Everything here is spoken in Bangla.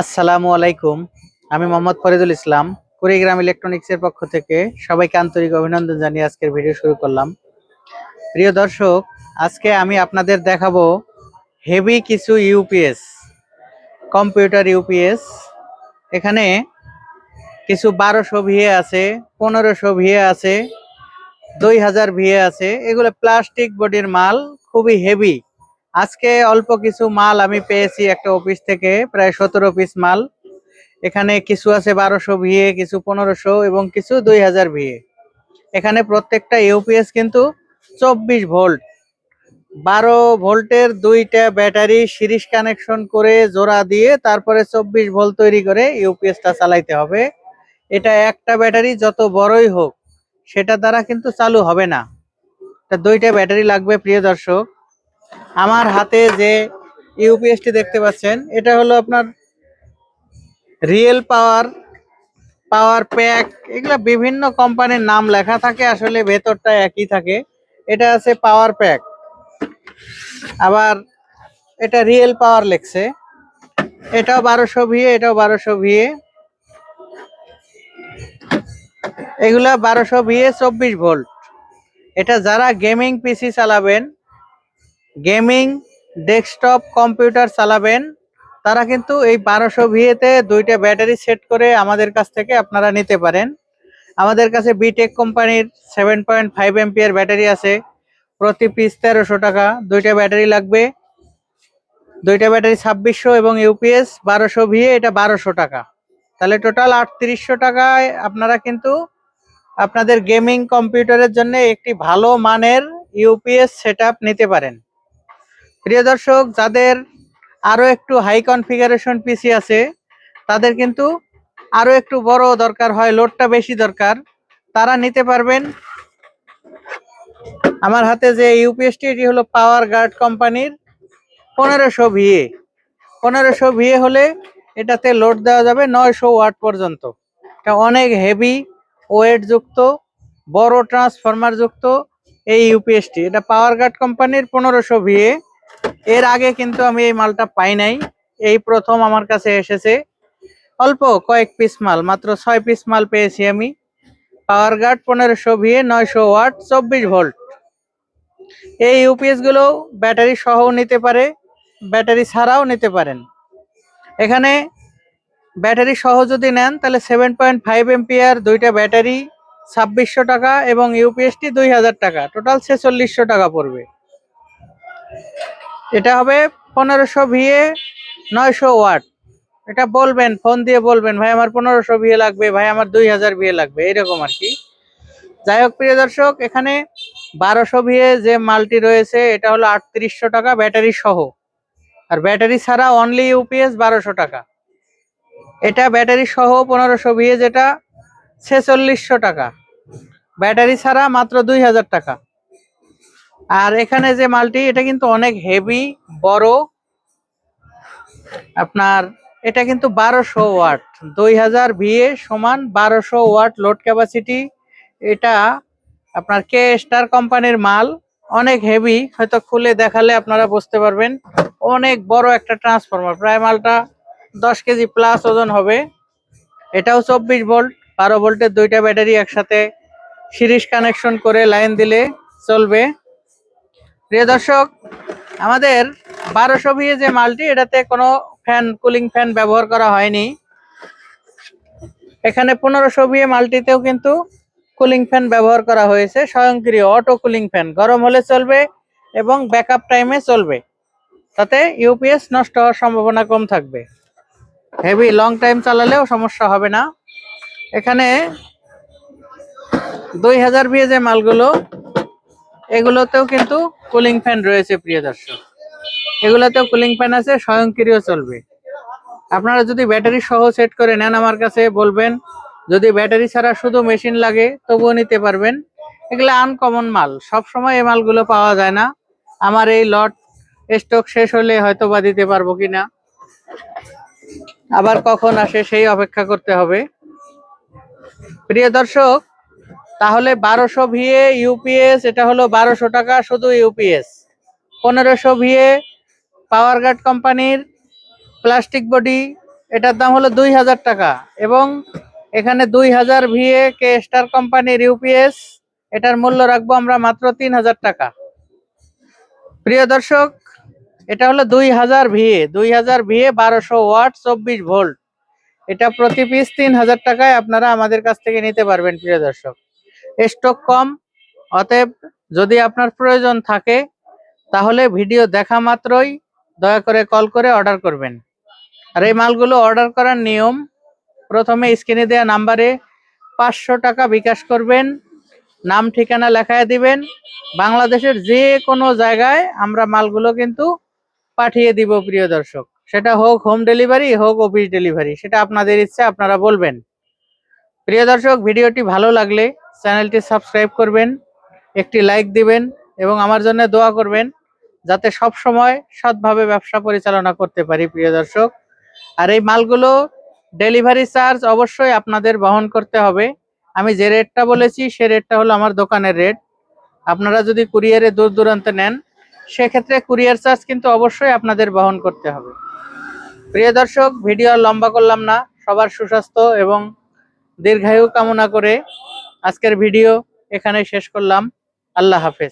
আসসালামু আলাইকুম। আমি মোহাম্মদ ফরিদুল ইসলাম, কুড়িগ্রাম ইলেকট্রনিক্সের পক্ষ থেকে সবাইকে আন্তরিক অভিনন্দন জানিয়ে আজকের ভিডিও শুরু করলাম। প্রিয় দর্শক, আজকে আমি আপনাদের দেখাবো হেভি কিছু ইউপিএস, কম্পিউটার ইউপিএস। এখানে কিছু বারোশো ভিএ আছে, পনেরোশো ভিএ আছে, দুই হাজার ভিএ আছে। এগুলো প্লাস্টিক বডির মাল, খুবই হেভি। আজকে অল্প কিছু মাল আমি পেয়েছি একটা অফিস থেকে, প্রায় সতেরো পিস মাল। এখানে কিছু আছে বারোশো ভিএ কিছু পনেরোশো এবং কিছু দুই হাজার ভিএ এখানে প্রত্যেকটা ইউপিএস কিন্তু চব্বিশ ভোল্ট। বারো ভোল্টের দুইটা ব্যাটারি সিরিজ কানেকশন করে জোড়া দিয়ে তারপরে চব্বিশ ভোল্ট তৈরি করে ইউপিএসটা চালাইতে হবে। এটা একটা ব্যাটারি যত বড়ই হোক, সেটা দ্বারা কিন্তু চালু হবে না। দুইটা ব্যাটারি লাগবে প্রিয় দর্শক। আমার হাতে যে ইউপিএসটি দেখতে পাচ্ছেন, এটা হলো আপনার রিয়েল পাওয়ার পাওয়ার প্যাক, এগুলা বিভিন্ন কোম্পানির নাম লেখা থাকে, আসলে ভেতরটা একই থাকে। এটা আছে পাওয়ার প্যাক। আবার এটা রিয়েল পাওয়ার লেখছে। এটাও বারোশো ভিএ এটাও বারোশো ভিএ এগুলা বারোশো ভিএ চব্বিশ ভোল্ট। এটা যারা গেমিং পিসি চালাবেন গেমিং, ডেস্কটপ, কম্পিউটার চালাবেন। তারা কিন্তু এই বারোশো ভিএতে দুইটা ব্যাটারি সেট করে আমাদের কাছ থেকে আপনারা নিতে পারেন। আমাদের কাছে বিটেক কোম্পানির seven point five ampere battery আছে। প্রতি পিস তেরোশো টাকা। দুইটা ব্যাটারি লাগবে। দুইটা ব্যাটারি ছাব্বিশশো এবং ইউপিএস বারোশো ভিএ, এটা বারোশো টাকা। তাহলে টোটাল আটত্রিশশো টাকায় আপনারা কিন্তু আপনাদের গেমিং কম্পিউটারের জন্য একটি ভালো মানের ইউপিএস সেটআপ নিতে পারেন। প্রিয় দর্শক, যাদের আরও একটু হাই কনফিগারেশন পিসি আছে, তাদের কিন্তু আরও একটু বড় দরকার হয় লোডটা বেশি দরকার। তারা নিতে পারবেন আমার হাতে যে ইউপিএসটি এটি হলো পাওয়ার গার্ড কোম্পানির পনেরোশো ভিএ পনেরোশো ভিএ হলে এটাতে লোড দেওয়া যাবে নয়শো ওয়াট পর্যন্ত। এটা অনেক হেভি ওয়েট যুক্ত, বড় ট্রান্সফরমার যুক্ত এই ইউপিএসটি এটা পাওয়ার গার্ড কোম্পানির পনেরোশো ভিএ এর আগে কিন্তু আমি এই মালটা পাই নাই। এই প্রথম আমার কাছে এসেছে। অল্প কয়েক পিস মাল, মাত্র ছয় পিস মাল পেয়েছি আমি। পাওয়ার গার্ড পনেরোশো ভিএ নয়শো ওয়াট, চব্বিশ ভোল্ট। এই ইউপিএসগুলো ব্যাটারি সহ নিতে পারে, ব্যাটারি ছাড়াও নিতে পারেন। এখানে ব্যাটারি সহ যদি নেন, তাহলে সেভেন পয়েন্ট ফাইভ এমপিয়ার দুইটা ব্যাটারি, ছাব্বিশশো টাকা এবং ইউপিএসটি দুই হাজার টাকা। টোটাল ছেচল্লিশশো টাকা পড়বে। এটা হবে পনেরোশো ভিএ, নয়শো ওয়াট। এটা বলবেন, ফোন দিয়ে বলবেন, ভাই, আমার পনেরোশো ভিএ লাগবে, ভাই, আমার দুই হাজার ভিএ লাগবে। এরকম আর কি। যাই হোক, প্রিয় দর্শক, এখানে বারোশো ভিএ যে মালটি রয়েছে, এটা হলো আটত্রিশশো টাকা ব্যাটারি সহ। আর ব্যাটারি ছাড়া অনলি ইউপিএস বারোশো টাকা। এটা ব্যাটারি সহ পনেরোশো ভিএ, যেটা ছেচল্লিশশো টাকা। ব্যাটারি ছাড়া মাত্র দুই হাজার টাকা। আর এখানে যে মালটি, এটা কিন্তু অনেক হেভি বড়। আপনার, এটা কিন্তু বারোশো ওয়াট, দুই হাজার ভিএ সমান বারোশো ওয়াট লোড ক্যাপাসিটি এটা আপনার কে স্টার কোম্পানির মাল, অনেক হেভি হয়তো খুলে দেখালে আপনারা বুঝতে পারবেন। অনেক বড় একটা ট্রান্সফরমার প্রায় মালটা দশ কেজি প্লাস ওজন হবে। এটাও চব্বিশ ভোল্ট বারো ভোল্টের দুইটা ব্যাটারি একসাথে সিরিজ কানেকশন করে লাইন দিলে চলবে। প্রিয় দর্শক, আমাদের বারোশো ভিএ যে মালটি, এটাতে কোনো ফ্যান কুলিং ফ্যান ব্যবহার করা হয়নি। এখানে পনেরোশো ভিএ মালটিতেও কিন্তু কুলিং ফ্যান ব্যবহার করা হয়েছে, স্বয়ংক্রিয় অটো কুলিং ফ্যান গরম হলে চলবে এবং ব্যাকআপ টাইমে চলবে। তাতে ইউপিএস নষ্ট হওয়ার সম্ভাবনা কম থাকবে। হেভি লং টাইম চালালেও সমস্যা হবে না। এখানে দুই হাজার ভিএ যে মালগুলো এগুলোতেও কিন্তু কুলিং ফ্যান রয়েছে, প্রিয় দর্শক। এগুলোতেও কুলিং ফ্যান আছে, স্বয়ংক্রিয় চলবে। আপনারা যদি ব্যাটারি সহ সেট করে নেন আমার কাছে, বলবেন, যদি ব্যাটারি ছাড়া শুধু মেশিন লাগে, তবুও নিতে পারবেন। এগুলো আনকমন মাল সব সময় এই মালগুলো পাওয়া যায় না। আমার এই লট স্টক শেষ হলে হয়তো বা দিতে পারব কিনা। আবার কখন আসে সেই অপেক্ষা করতে হবে। প্রিয় দর্শক তাহলে বারোশো ভিএ ইউপিএস, এটা হলো বারোশো টাকা শুধু ইউপিএস। পনেরোশো ভিএ পাওয়ার গার্ড কোম্পানির প্লাস্টিক বডি, এটার দাম হলো দুই হাজার টাকা। এবং এখানে দুই হাজার ভিএ কে স্টার কোম্পানির ইউপিএস, এটার মূল্য রাখব আমরা মাত্র তিন হাজার টাকা। প্রিয় দর্শক, এটা হলো দুই হাজার ভিএ, দুই হাজার ভিএ বারোশো ওয়াট চব্বিশ ভোল্ট। এটা প্রতি পিস তিন হাজার টাকায় আপনারা আমাদের কাছ থেকে নিতে পারবেন, প্রিয় দর্শক। স্টক কম। অতএব যদি আপনার প্রয়োজন থাকে, তাহলে ভিডিও দেখা মাত্রই দয়া করে কল করে অর্ডার করবেন। আর এই মালগুলো অর্ডার করার নিয়ম, প্রথমে স্ক্রিনে দেওয়া নাম্বারে পাঁচশো টাকা বিকাশ করবেন, নাম, ঠিকানা লেখায় দিবেন। বাংলাদেশের যে কোনো জায়গায় আমরা মালগুলো কিন্তু পাঠিয়ে দিব, প্রিয় দর্শক। সেটা হোক হোম ডেলিভারি হোক অফিস ডেলিভারি সেটা আপনাদের ইচ্ছা, আপনারা বলবেন। প্রিয় দর্শক ভিডিওটি ভালো লাগলে চ্যানেলটি সাবস্ক্রাইব করবেন, একটি লাইক দিবেন এবং আমার জন্য দোয়া করবেন যাতে সব সময় সৎভাবে ব্যবসা পরিচালনা করতে পারি, প্রিয় দর্শক। আর এই মালগুলো ডেলিভারি চার্জ অবশ্যই আপনাদের বহন করতে হবে। আমি যে রেটটা বলেছি, সে রেটটা হলো আমার দোকানের রেট। আপনারা যদি কুরিয়ারে দূর দূরান্তে নেন, সেক্ষেত্রে কুরিয়ার চার্জ কিন্তু অবশ্যই আপনাদের বহন করতে হবে। প্রিয় দর্শক, ভিডিও লম্বা করলাম না। সবার সুস্বাস্থ্য এবং দীর্ঘায়ু কামনা করে আজকের ভিডিও এখানে শেষ করলাম। আল্লাহ হাফেজ।